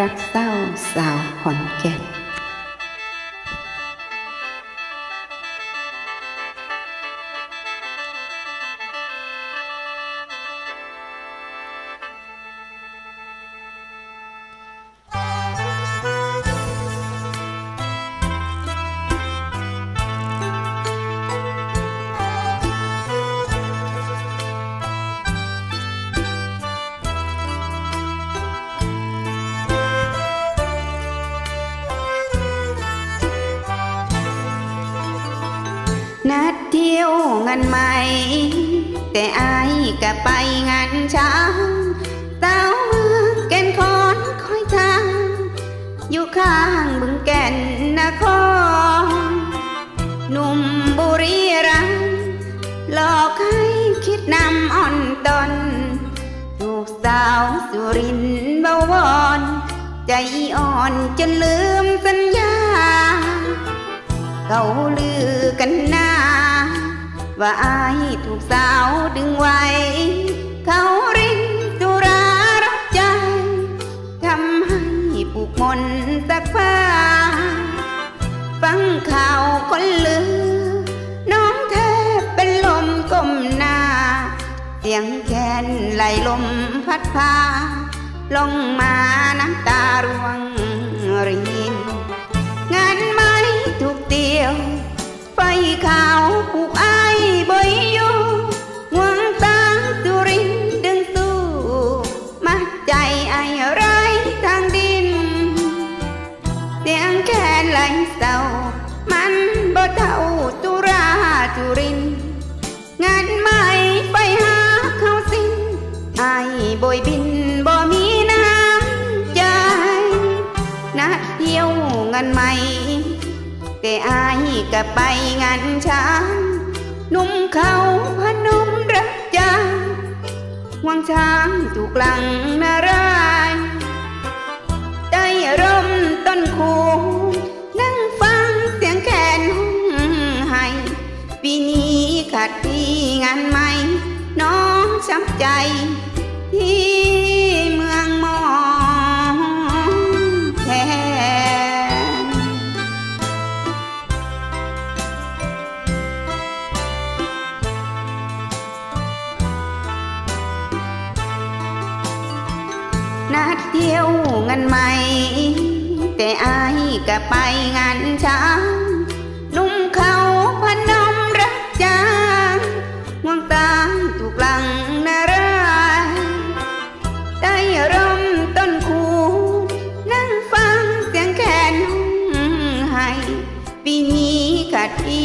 รักเศร้าสาวขอนแก่น ที่ยวงานใหม่ แต่อายก็ไปงานช้างสาวเมืองแก่นคอนคอยทาง อยู่ข้างบึงแก่นนครหนุ่มบุรีรัมย์หลอกให้คิดนำอ่อนตอนถูกสาวสุรินเบาวอนใจอ่อนจนลืมสัญญา เขาลือกันหน้า ว่าอายถูกสาวดึงไว้ เขารินสุรารับใจทำให้ผูกมนสักผ้าฟังข่าวคนลือ น้องแทบเป็นลมก้มหน้า เสียงแคนไหลลมพัดพา ลงมาน้ำตาร่วงริน เศร้า มันบ่เท่าตุราจุริน งานไม่ไปหาเขาสิ้นไอ้บอยบินบ่มีน้ำใจนัดเที่ยวงานใหม่ แต่อายก็ไปงานช้างนุ่มเขาพนมรักจางวังช้างถูกหลังานใหม่ น้องช้ำใจ ที่เมืองมองแทนนัดเที่ยวงานใหม่ แต่อายก็ไปงานช้า பிணி கட்டி